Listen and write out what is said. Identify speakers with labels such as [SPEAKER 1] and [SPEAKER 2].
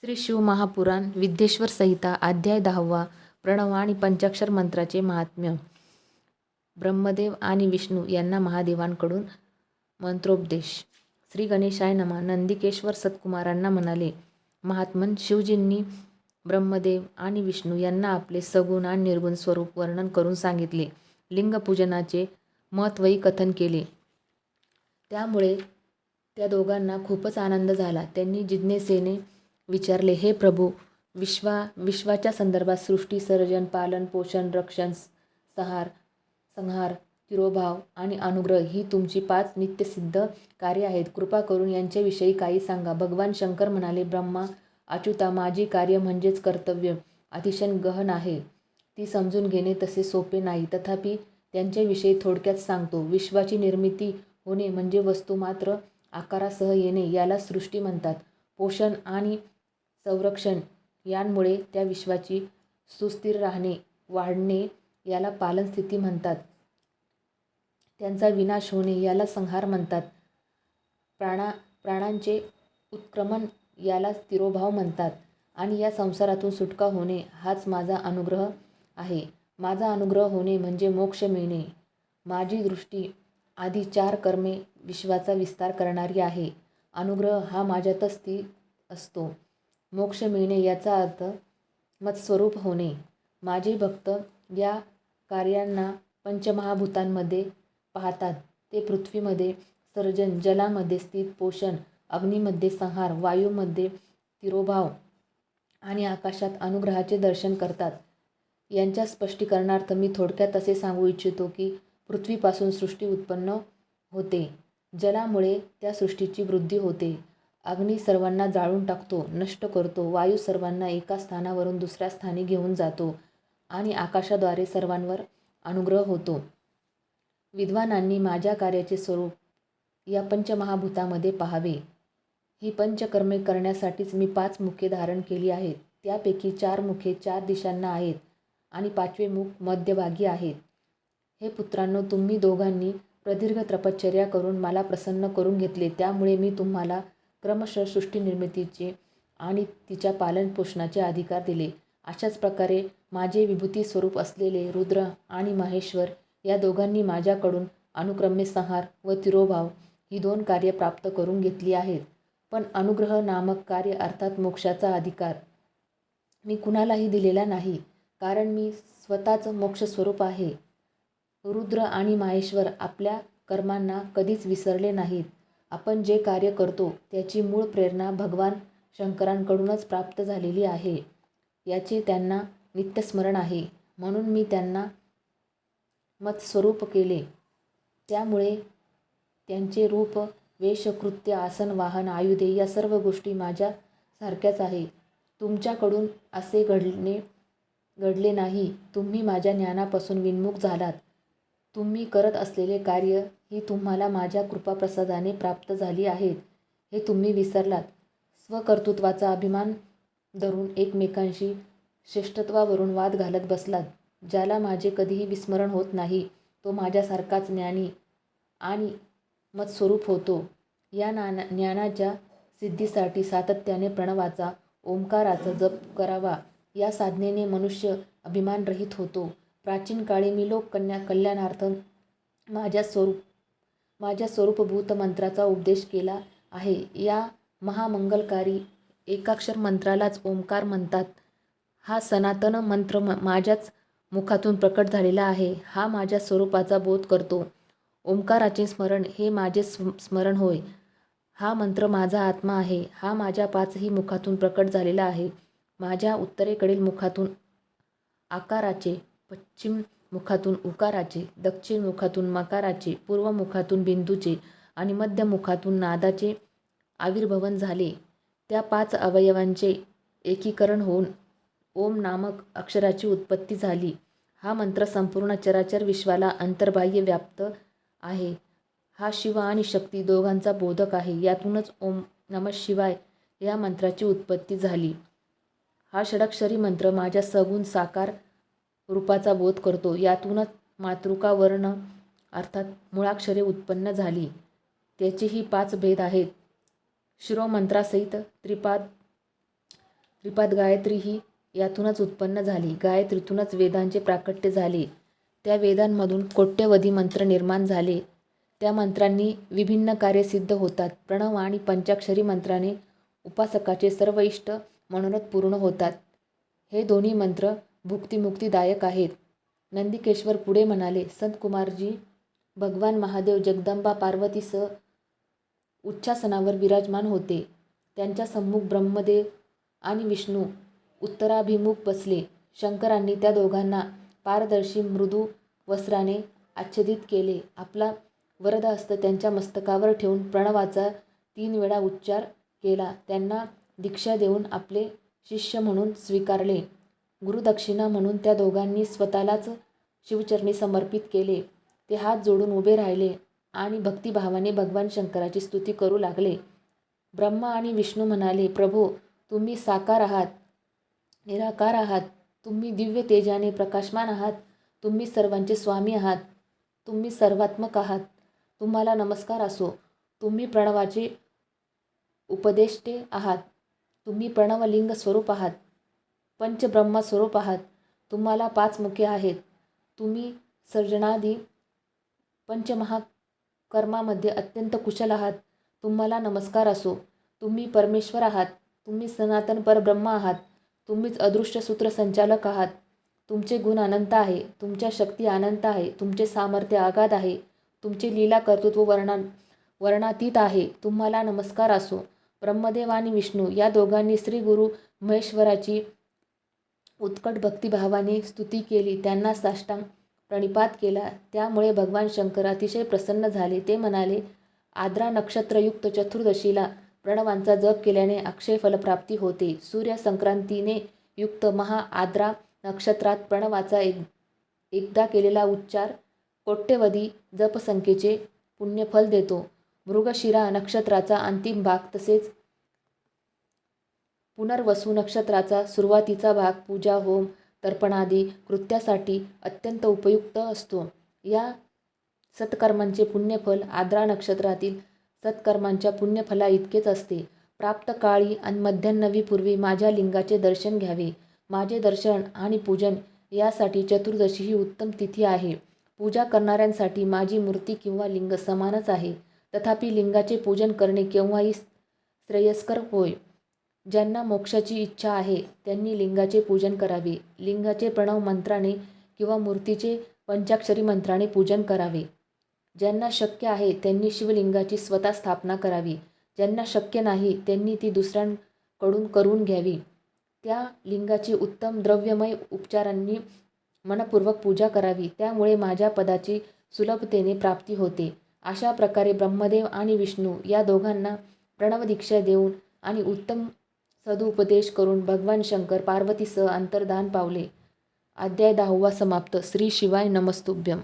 [SPEAKER 1] श्री शिव महापुराण विद्येश्वर संहिता अध्याय दहावा प्रणव आणि पंचाक्षर मंत्राचे महात्म्य. ब्रह्मदेव आणि विष्णू यांना महादेवांकडून मंत्रोपदेश. श्री गणेशाय नमा. नंदिकेश्वर सत्कुमारांना म्हणाले महात्मन शिवजींनी ब्रह्मदेव आणि विष्णू यांना आपले सगुण आणि निर्गुण स्वरूप वर्णन करून सांगितले. लिंगपूजनाचे महत्त्वही कथन केले. त्यामुळे त्या दोघांना खूपच आनंद झाला. त्यांनी जिज्ञेसेने विचारले हे प्रभू विश्वा विश्वाच्या संदर्भात सृष्टी सर्जन पालन पोषण रक्षण संहार संहार तिरोभाव आणि अनुग्रह ही तुमची पाच नित्यसिद्ध कार्य आहेत. कृपा करून यांच्याविषयी काही सांगा. भगवान शंकर म्हणाले ब्रह्मा अच्युता माझी कार्य म्हणजेच कर्तव्य अतिशय गहन आहे. ती समजून घेणे तसे सोपे नाही. तथापि त्यांच्याविषयी थोडक्यात सांगतो. विश्वाची निर्मिती होणे म्हणजे वस्तू मात्र आकारासह येणे याला सृष्टी म्हणतात. पोषण आणि संरक्षण यांमुळे त्या विश्वाची सुस्थिर राहणे वाढणे याला पालनस्थिती म्हणतात. त्यांचा विनाश होणे याला संहार म्हणतात. प्राणा प्राणांचे उत्क्रमण याला स्थिरोभाव म्हणतात आणि या संसारातून सुटका होणे हाच माझा अनुग्रह आहे. माझा अनुग्रह होणे म्हणजे मोक्ष मिळणे. माझी दृष्टी आधी चार कर्मे विश्वाचा विस्तार करणारी आहे. अनुग्रह हा माझ्यातच स्थित असतो. मोक्ष मिळणे याचा अर्थ मत्स्वरूप होणे. माझे भक्त या कार्यांना पंचमहाभूतांमध्ये पाहतात. ते पृथ्वीमध्ये सर्जन जलामध्ये स्थित पोषण अग्नीमध्ये संहार वायूमध्ये तिरोभाव आणि आकाशात अनुग्रहाचे दर्शन करतात. यांच्या स्पष्टीकरणार्थ मी थोडक्यात असे सांगू इच्छितो की पृथ्वीपासून सृष्टी उत्पन्न होते. जलामुळे त्या सृष्टीची वृद्धी होते. अग्नी सर्वांना जाळून टाकतो नष्ट करतो वायू सर्वांना एका स्थानावरून दुसऱ्या स्थानी घेऊन जातो आणि आकाशाद्वारे सर्वांवर अनुग्रह होतो. विद्वानांनी माझ्या कार्याचे स्वरूप या पंचमहाभूतामध्ये पाहावे. ही पंचकर्मे करण्यासाठीच मी पाच मुखे धारण केली आहेत. त्यापैकी चार मुखे चार दिशांना आहेत आणि पाचवे मुख मध्यभागी आहेत. हे पुत्रांनो तुम्ही दोघांनी प्रदीर्घ तपश्चर्या करून मला प्रसन्न करून घेतले. त्यामुळे मी तुम्हाला क्रमशः सृष्टी निर्मितीचे आणि तिच्या पालनपोषणाचे अधिकार दिले. अशाच प्रकारे माझे विभूती स्वरूप असलेले रुद्र आणि माहेश्वर या दोघांनी माझ्याकडून अनुक्रमे संहार व तिरोभाव ही दोन कार्य प्राप्त करून घेतली आहेत. पण अनुग्रह नामक कार्य अर्थात मोक्षाचा अधिकार मी कुणालाही दिलेला नाही कारण मी स्वतःच मोक्षस्वरूप आहे. रुद्र आणि माहेश्वर आपल्या कर्मांना कधीच विसरले नाहीत. आपण जे कार्य करतो त्याची मूळ प्रेरणा भगवान शंकरांकडूनच प्राप्त झालेली आहे. याचे त्यांना नित्यस्मरण आहे. म्हणून मी त्यांना मतस्वरूप केले. त्यामुळे त्यांचे रूप वेशकृत्य आसन वाहन आयुधे या सर्व गोष्टी माझ्या सारख्याच आहे. तुमच्याकडून असे घडणे घडले नाही. तुम्ही माझ्या ज्ञानापासून विन्मुख झालात. तुम्ही करत असलेले कार्य ही तुम्हाला माझ्या कृपाप्रसादाने प्राप्त झाली आहेत हे तुम्ही विसरलात. स्वकर्तृत्वाचा अभिमान धरून एकमेकांशी श्रेष्ठत्वावरून वाद घालत बसलात ज्याला माझे कधीही विस्मरण होत नाही. तो माझ्यासारखाच ज्ञानी आणि मत्स्वरूप होतो. या नाना ज्ञानाच्या सिद्धीसाठी सातत्याने प्रणवाचा ओंकाराचा जप करावा या साधनेने मनुष्य अभिमानरहित होतो. प्राचीन काळी मी लोककन्या कल्याणार्थ माझ्या स्वरूप माझ्या स्वरूपभूत मंत्राचा उपदेश केला आहे. या महामंगलकारी एकाक्षर मंत्रालाच ओंकार म्हणतात. हा सनातन मंत्र म माझ्याच मुखातून प्रकट झालेला आहे. हा माझ्या स्वरूपाचा बोध करतो. ओंकाराचे स्मरण हे माझे स्म स्मरण होय. हा मंत्र माझा आत्मा आहे. हा माझ्या पाचही मुखातून प्रकट झालेला आहे. माझ्या उत्तरेकडील मुखातून आकाराचे पश्चिम मुखातून उकाराचे दक्षिण मुखातून मकाराचे पूर्व मुखातून बिंदूचे आणि मध्य मुखातून नादाचे आविर्भवन झाले. त्या पाच अवयवांचे एकीकरण होऊन ओम नामक अक्षराची उत्पत्ती झाली. हा मंत्र संपूर्ण चराचर विश्वाला अंतर्बाह्य व्याप्त आहे. हा शिव आणि शक्ती दोघांचा बोधक आहे. यातूनच ओम नम शिवाय या मंत्राची उत्पत्ती झाली. हा षडक्षरी मंत्र माझ्या सगुण साकार रूपाचा बोध करतो. यातूनच मातृका वर्ण अर्थात मुळाक्षरे उत्पन्न झाली. त्याचेही पाच भेद आहेत. शिरोमंत्रासहित त्रिपाद त्रिपाद गायत्री ही यातूनच उत्पन्न झाली. गायत्रीतूनच वेदांचे प्राकट्य झाले. त्या वेदांमधून कोट्यवधी मंत्र निर्माण झाले. त्या मंत्रांनी विभिन्न कार्य सिद्ध होतात. प्रणव आणि पंचाक्षरी मंत्राने उपासकाचे सर्व इष्ट मनोरथ पूर्ण होतात. हे दोन्ही मंत्र भुक्तिमुक्तीदायक आहेत. नंदिकेश्वर पुढे म्हणाले संत कुमारजी भगवान महादेव जगदंबा पार्वतीसह उच्चासनावर विराजमान होते. त्यांच्या सम्मुख ब्रह्मदेव आणि विष्णू उत्तराभिमुख बसले. शंकरांनी त्या दोघांना पारदर्शी मृदू वस्त्राने आच्छादित केले. आपला वरदहस्त त्यांच्या मस्तकावर ठेवून प्रणवाचा तीन वेळा उच्चार केला. त्यांना दीक्षा देऊन आपले शिष्य म्हणून स्वीकारले. गुरुदक्षिणा म्हणून त्या दोघांनी स्वतःलाच शिवचरणी समर्पित केले. ते हात जोडून उभे राहिले आणि भक्तिभावाने भगवान शंकराची स्तुती करू लागले. ब्रह्मा आणि विष्णू म्हणाले प्रभो तुम्ही साकार आहात निराकार आहात तुम्ही दिव्य तेजाने प्रकाशमान आहात तुम्ही सर्वांचे स्वामी आहात तुम्ही सर्वात्मक आहात तुम्हाला नमस्कार असो तुम्ही प्रणवाचे उपदेष्टे आहात तुम्ही प्रणवलिंग स्वरूप आहात पंचब्रह्म स्वरूप आहात. तुम्हाला पाच मुखे आहेत. तुम्ही सर्जनादी पंचमहाकर्मामध्ये अत्यंत कुशल आहात. तुम्हाला नमस्कार असो. तुम्ही परमेश्वर आहात. तुम्ही सनातन परब्रह्म आहात. तुम्हीच अदृश्य सूत्रसंचालक आहात. तुमचे गुण अनंत आहे. तुमच्या शक्ती अनंत आहे. तुमचे सामर्थ्य आगाध आहे. तुमचे लीला कर्तृत्व वर्णा वर्णातीत आहे. तुम्हाला नमस्कार असो. ब्रह्मदेव आणि विष्णू या दोघांनी श्री गुरु महेश्वराची उत्कट भक्तिभावाने स्तुती केली त्यांना साष्टांग प्रणिपात केला. त्यामुळे भगवान शंकर अतिशय प्रसन्न झाले. ते म्हणाले आद्रा नक्षत्रयुक्त चतुर्दशीला प्रणवांचा जप केल्याने अक्षय फलप्राप्ती होते. सूर्यसंक्रांतीने युक्त महा आद्रा नक्षत्रात प्रणवाचा एक एकदा केलेला उच्चार कोट्यवधी जपसंख्येचे पुण्यफल देतो. मृगशिरा नक्षत्राचा अंतिम भाग तसेच पुनर्वसू नक्षत्राचा सुरुवातीचा भाग पूजा होम तर्पणादी कृत्यासाठी अत्यंत उपयुक्त असतो. या सत्कर्मांचे पुण्यफल आद्रा नक्षत्रातील सत्कर्मांच्या पुण्यफला इतकेच असते. प्राप्त काळी आणि मध्यान्नवीपूर्वी माझ्या लिंगाचे दर्शन घ्यावे. माझे दर्शन आणि पूजन यासाठी चतुर्दशी ही उत्तम तिथी आहे. पूजा करणाऱ्यांसाठी माझी मूर्ती किंवा लिंग समानच आहे. तथापि लिंगाचे पूजन करणे केव्हाही श्रेयस्कर होय. ज्यांना मोक्षाची इच्छा आहे त्यांनी लिंगाचे पूजन करावे. लिंगाचे प्रणव मंत्राने किंवा मूर्तीचे पंचाक्षरी मंत्राने पूजन करावे. ज्यांना शक्य आहे त्यांनी शिवलिंगाची स्वतः स्थापना करावी. ज्यांना शक्य नाही त्यांनी ती दुसऱ्यांकडून करून घ्यावी. त्या लिंगाची उत्तम द्रव्यमय उपचारांनी मनपूर्वक पूजा करावी. त्यामुळे माझ्या पदाची सुलभतेने प्राप्ती होते. अशा प्रकारे ब्रह्मदेव आणि विष्णू या दोघांना प्रणवदीक्षा देऊन आणि उत्तम सदुपदेश करून भगवान शंकर पार्वतीसह अंतर्धान पावले. अध्याय दहावा समाप्त. श्री शिवाय नमस्तुभ्यम.